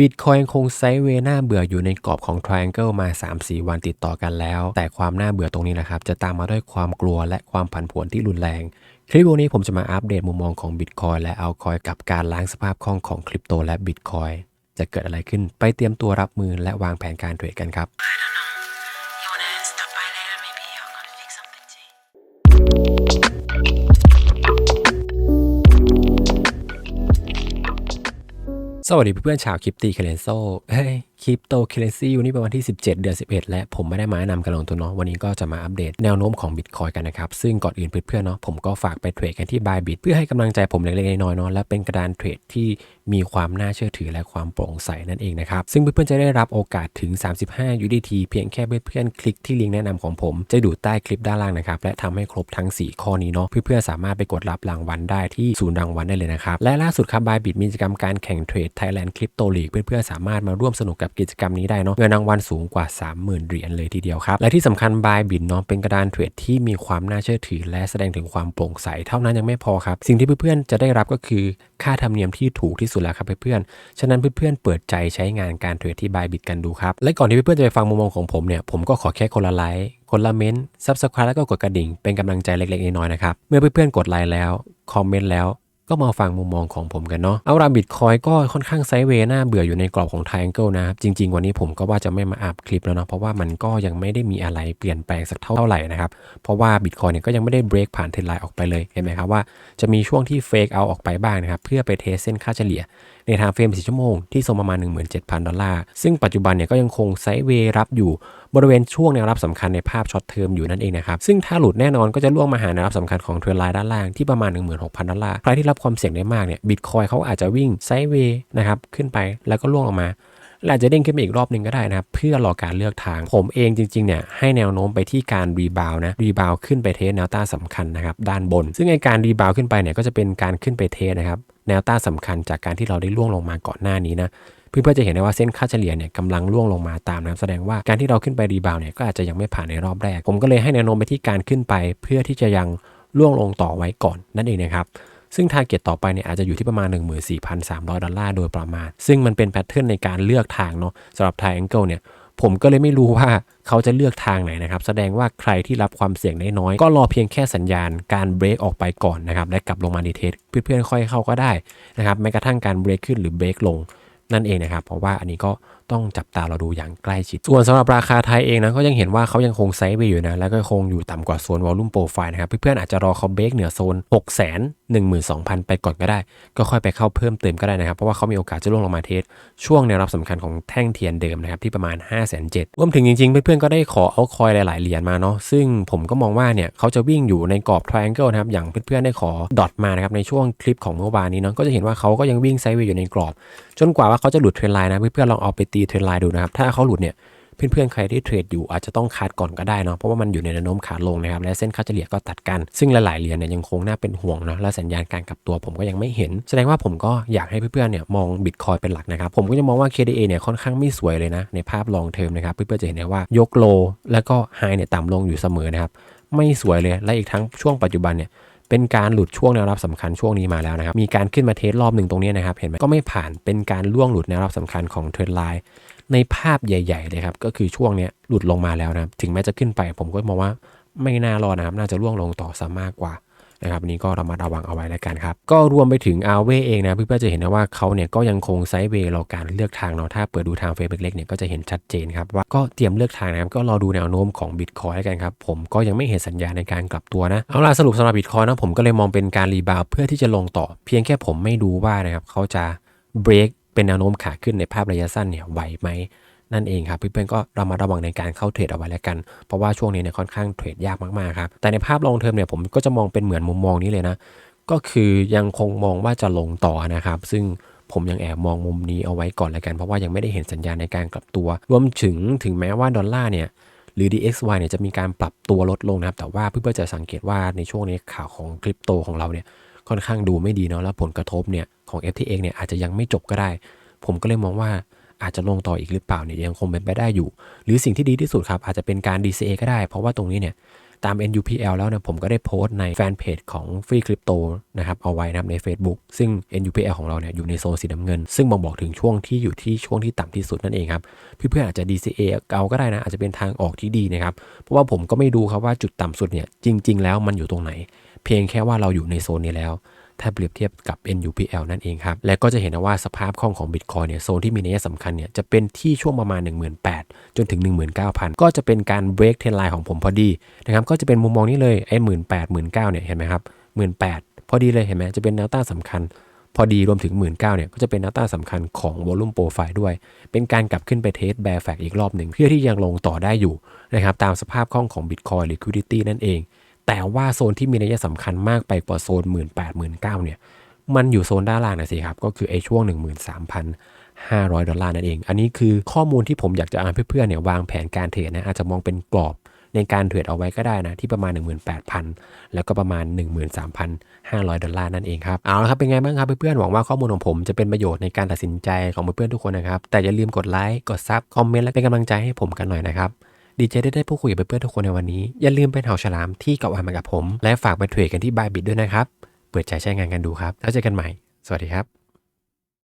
บิตคอยคงไซเวน่าเบื่ออยู่ในกรอบของ Triangle มา 3-4 วันติดต่อกันแล้ว แต่ความน่าเบื่อตรงนี้นะครับ จะตามมาด้วยความกลัวและความผันผวนที่รุนแรง คลิปวันนี้ผมจะมาอัปเดตมุมมองของ Bitcoin และเอาคอยกับการล้างสภาพคล่องของคริปโตและ Bitcoin จะเกิดอะไรขึ้นไปเตรียมตัวรับมือและวางแผนการเทรดกันครับ สวัสดีเพื่อนๆชาวคริปตีเคเลนโซเฮ้ย คริปโตเคเลนซีอยู่นี่เป็นวันที่ 17 เดือน 11 และผมไม่ได้มาแนะนำการลงทุนเนาะวันนี้ก็จะมาอัปเดตแนวโน้มของบิตคอยกันนะครับ ซึ่งก่อนอื่นเพื่อนๆเนาะผมก็ฝากไปเทรดกันที่ Bybit เพื่อให้กำลังใจผมเล็กๆน้อยๆเนาะและเป็นกระดานเทรดที่มีความน่าเชื่อถือและความโปร่งใสนั่นเองนะครับ ซึ่งเพื่อนๆจะได้รับโอกาสถึง 35 UDT เพียงแค่เพื่อนๆคลิกที่ลิงก์แนะนำของผม จะดูใต้คลิปด้านล่างนะครับและทำให้ครบทั้ง 4 ข้อนี้เนาะเพื่อนๆสามารถไปกดรับรางวัลได้ที่ศูนย์รางวัลได้เลยนะครับและล่าสุดครับ Bybit มีกิจกรรมการแข่งเทรด Thailand Crypto League เพื่อนๆสามารถมาร่วมสนุกกับกิจกรรมนี้ได้เนาะเงินรางวัลสูงกว่า 30,000 เหรียญเลยทีเดียวครับ และที่สำคัญ Bybit เนาะเป็นกระดานเทรดที่มีความน่าเชื่อถือ และแสดงถึงความโปร่งใสเท่านั้นยังไม่พอครับ สิ่งที่เพื่อนๆจะได้รับก็คือค่าธรรมเนียมที่ถูกที่สุดแล้วครับเพื่อนๆฉะนั้นเพื่อนๆเปิดใจใช้งานการเทรดที่ Bybit กันดูครับและก่อนที่เพื่อนๆจะไปฟังมุมมองของผมเนี่ยผมก็ขอแค่คนละไลค์คนละเม้นต์ซับสไครต์แล้วก็กดกระดิ่งเป็นกำลังใจเล็กๆน้อยๆนะครับเมื่อเพื่อนๆกดไลค์แล้วคอมเมนต์แล้ว ก็มาฟังมุมมองของผมกันเนาะเอาราบิตคอยก็ค่อนข้างไซเวน่าเบื่ออยู่ในกรอบของไทแองเกิลนะครับจริง ๆ วันนี้ผมก็ว่าจะไม่มาอัพคลิปแล้วเนาะเพราะว่ามันก็ยังไม่ได้มีอะไรเปลี่ยนแปลงสักเท่าไหร่นะครับเพราะว่าบิตคอยเนี่ยก็ยังไม่ได้เบรกผ่านเทรนไลน์ออกไปเลยเห็นไหมครับว่าจะมีช่วงที่เฟกเอาออกไปบ้างนะครับเพื่อไปเทสเส้นค่าเฉลี่ยในทางเฟรม4ชั่วโมงที่ทรงประมาณ 17,000 ดอลลาร์ ซึ่งปัจจุบันเนี่ยก็ยังคงไซด์เวย์รับอยู่บริเวณช่วงแนวรับสำคัญในภาพช็อตเทอมอยู่นั่นเองนะครับ ซึ่งถ้าหลุดแน่นอนก็จะล่วงมาหาแนวรับสำคัญของเทรนไลน์ด้านล่างที่ประมาณ 16,000 ดอลลาร์ ใครที่รับความเสี่ยงได้มากเนี่ยบิตคอยเขาอาจจะวิ่งไซด์เวย์นะครับขึ้นไปแล้วก็ล่วงออกมา และอาจจะเด้งขึ้นไปอีกรอบหนึ่งก็ได้นะครับ เพื่อรอการเลือกทาง ผมเองจริงๆเนี่ยให้แนวโน้มไปที่การรีบาวนะรีบาวขึ้นไปเทสแนวต้านสำคัญนะครับด้านบน ซึ่งไอการรีบาวขึ้นไปเนี่ยก็จะเป็นการขึ้นไปเทสนะครับแนวต้านสำคัญจากการที่เราได้ล่วงลงมาก่อนหน้านี้นะเพื่อนๆจะเห็นได้ว่าเส้นค่าเฉลี่ยเนี่ยกำลังล่วงลงมาตามนะแสดงว่าการที่เราขึ้นไปรีบาวเนี่ยก็อาจจะยังไม่ผ่านในรอบแรก ผมก็เลยให้แนวโน้มไปที่การขึ้นไป เพื่อที่จะยังล่วงลงต่อไว้ก่อนนั่นเองนะครับ ซึ่งทาร์เก็ตต่อไปเนี่ยอาจจะอยู่ที่ประมาณ 14,300 ดอลลาร์โดยประมาณ ซึ่งมันเป็นแพทเทิร์นในการเลือกทางเนาะสำหรับ Triangle เนี่ยผมก็เลยไม่รู้ว่าเขาจะเลือกทางไหนนะครับ แสดงว่าใครที่รับความเสี่ยงได้น้อยก็รอเพียงแค่สัญญาณการเบรกออกไปก่อนนะครับ และกลับลงมาดีเทสเพื่อนๆค่อยเข้าก็ได้นะครับแม้กระทั่งการเบรกขึ้นหรือเบรกลงนั่นเองนะครับ เพราะว่าอันนี้ก็ ต้องจับตาเราดูอย่างใกล้ชิด ส่วนสำหรับราคาไทยเองนะก็ยังเห็นว่าเขายังคงไซด์เวย์อยู่นะ แล้วก็คงอยู่ต่ำกว่าโซนวอลลุ่มโปรไฟล์นะครับ เพื่อนๆอาจจะรอเขาเบรกเหนือโซน6 1 2 0 0 0 ไปก่อนก็ได้ ก็ค่อยไปเข้าเพิ่มเติมก็ได้นะครับ เพราะว่าเขามีโอกาสจะล่วงลงมาเทสช่วงแนวรับสำคัญของแท่งเทียนเดิมนะครับที่ประมาณ 5 7 0 0 0รวมถึงจริงๆ เพื่อนๆก็ได้ขอเอาคอยหลายๆเหรียญมาเนาะซึ่งผมก็มองว่าเนี่ยเขาจะวิ่งอยู่ในกรอบ triangle นะครับอย่างเพื่อนๆได้ขอดอทมานะครับในช่วงคลิปของเมื่อวานนี้เนาะก็จะเห็นว่าเขาก็ยังวิ่งไซด์เวย์อยู่ในกรอบ จนกว่าว่าเขาจะหลุดเทรนไลน์นะเพื่อนๆลองเอาไปตีเทรนไลน์ดูนะครับ ถ้าเขาหลุดเนี่ยเพื่อนๆ ใครที่เทรดอยู่อาจจะต้องคัดก่อนก็ได้เนาะ เพราะว่ามันอยู่ในแนวโน้มขาลงนะครับ และเส้นค่าเฉลี่ยก็ตัดกัน ซึ่งหลายๆ เหรียญเนี่ยยังคงน่าเป็นห่วงเนาะ และสัญญาณการกลับตัวผมก็ยังไม่เห็น แสดงว่าผมก็อยากให้เพื่อนๆ เนี่ยมองบิตคอยเป็นหลักนะครับ ผมก็จะมองว่า KDA เนี่ยค่อนข้างไม่สวยเลยนะ ในภาพลองเทอมนะครับ เพื่อนๆ จะเห็นได้ว่ายกโล แล้วก็ไฮเนี่ยต่ำลงอยู่เสมอนะครับ ไม่สวยเลย และอีกทั้งช่วงปัจจุบันเนี่ย เป็นการหลุดช่วงแนวรับสำคัญช่วงนี้มาแล้วนะครับ มีการขึ้นมาเทสรอบหนึ่งตรงนี้นะครับ เห็นไหมก็ไม่ผ่าน เป็นการล่วงหลุดแนวรับสำคัญของเทรนไลน์ในภาพใหญ่ ๆ เลยครับ ก็คือช่วงนี้หลุดลงมาแล้วนะถึงแม้จะขึ้นไป ผมก็มองว่าไม่น่ารอดนะครับ น่าจะล่วงลงต่อซะมากกว่า นะครับนี้ก็ระมัดระวังเอาไว้แล้วกันครับ ก็รวมไปถึงอาเวเองนะเพื่อนๆจะเห็นนะว่าเขาเนี่ยก็ยังคงไซด์เวย์รอการเลือกทางเนาะถ้าเปิดดูทางเฟซเล็กๆเนี่ยก็จะเห็นชัดเจนครับว่าก็เตรียมเลือกทางนะครับก็รอดูแนวโน้มของบิตคอยแล้วกันครับผมก็ยังไม่เห็นสัญญาณในการกลับตัวนะเอาล่ะสรุปสำหรับบิตคอยนะผมก็เลยมองเป็นการรีบาวเพื่อที่จะลงต่อ เพียงแค่ผมไม่ดูว่านะครับเขาจะเบรกเป็นแนวโน้มขาขึ้นในภาพระยะสั้นเนี่ยไหวไหม นั่นเองครับเพื่อนๆก็เระมัดระวังในการเข้าเทรดเอาไว้แล้วกัน เพราะว่าช่วงนี้เนี่ยค่อนข้างเทรดยากมากๆครับแต่ในภาพลองเทอมเนี่ยผมก็จะมองเป็นเหมือนมุมมองนี้เลยนะ ก็คือยังคงมองว่าจะลงต่อนะครับ ซึ่งผมยังแอบมองมุมนี้เอาไว้ก่อนแล้วกัน เพราะว่ายังไม่ได้เห็นสัญญาณในการกลับตัว รวมถึงถึงแม้ว่าดอลลาร์เนี่ยหรือ DXY เนี่ยจะมีการปรับตัวลดลงนะครับ แต่ว่าเพื่อนๆจะสังเกตว่าในช่วงนี้ข่าวของคริปโตของเราเนี่ยค่อนข้างดูไม่ดีเนาะแล้วผลกระทบเนี่ยของ FTX เนี่ยอาจจะยังไม่จบก็ได้ ผมก็เลยมองว่า อาจจะลงต่ออีกหรือเปล่าเนี่ยยังคงเป็นไปได้อยู่ หรือสิ่งที่ดีที่สุดครับ อาจจะเป็นการ DCA ก็ได้ เพราะว่าตรงนี้เนี่ยตาม NUPL แล้วเนี่ยผมก็ได้โพสต์ในแฟนเพจของฟรีคริปโตนะครับเอาไว้นะครับใน Facebook ซึ่ง NUPL ของเราเนี่ยอยู่ในโซนสีน้ำเงิน ซึ่งบ่งบอกถึงช่วงที่อยู่ที่ช่วงที่ต่ำที่สุดนั่นเองครับเพื่อนๆอาจจะ DCA เอาก็ได้นะ อาจจะเป็นทางออกที่ดีนะครับเพราะว่าผมก็ไม่ดูครับว่าจุดต่ำสุดเนี่ยจริง ๆ แล้วมันอยู่ตรงไหน เพียงแค่ว่าเราอยู่ในโซนนี้แล้ว ถ้าเปรียบเทียบกับ NUPL นั่นเองครับ และก็จะเห็นนะว่าสภาพคล่องของ Bitcoin เนี่ยโซนที่มีนัยสำคัญเนี่ยจะเป็นที่ช่วงประมาณ 18,000 จนถึง 19,000 ก็จะเป็นการ break trend line ของผมพอดีนะครับก็จะเป็นมุมมองนี้เลยไอ้18,000 19,000เนี่ยเห็นไหมครับ18,000พอดีเลยเห็นไหมจะเป็นแนวต้านสำคัญพอดีรวมถึง 19,000เนี่ยก็จะเป็นแนวต้านสำคัญของ volume profile ด้วย เป็นการกลับขึ้นไปเทส bear flag อีกรอบหนึ่ง เพื่อที่ยังลงต่อได้อยู่นะครับตามสภาพคล่องของ Bitcoin liquidity นั่นเอง แต่ว่าโซนที่มีนัยสำคัญมากไปกว่าโซน 18 19เนี่ย มันอยู่โซนด้านล่างนะสิครับ ก็คือไอ้ช่วง 13,500 ดอลลาร์นั่นเอง อันนี้คือข้อมูลที่ผมอยากจะเอาให้เพื่อนๆเนี่ยวางแผนการเทรดนะอาจจะมองเป็นกรอบในการเทรดเอาไว้ก็ได้นะ ที่ประมาณ 18,000 แล้วก็ประมาณ 13,500 ดอลลาร์นั่นเองครับ เอาละครับเป็นไงบ้างครับเพื่อนๆหวังว่าข้อมูลของผมจะเป็นประโยชน์ในการตัดสินใจของเพื่อนๆทุกคนนะครับ แต่อย่าลืมกดไลค์กดซับคอมเมนต์และเป็นกำลังใจให้ผมกันหน่อยนะครับ ดีใจได้ได้พูดคุยกับเพื่อนๆทุกคนในวันนี้ อย่าลืมเป็นเห่าฉลามที่เกาะวานมากับผม และฝากไปเทรดกันที่บายบิดด้วยนะครับ เปิดใจใช้งานกันดูครับ แล้วเจอกันใหม่ สวัสดีครับ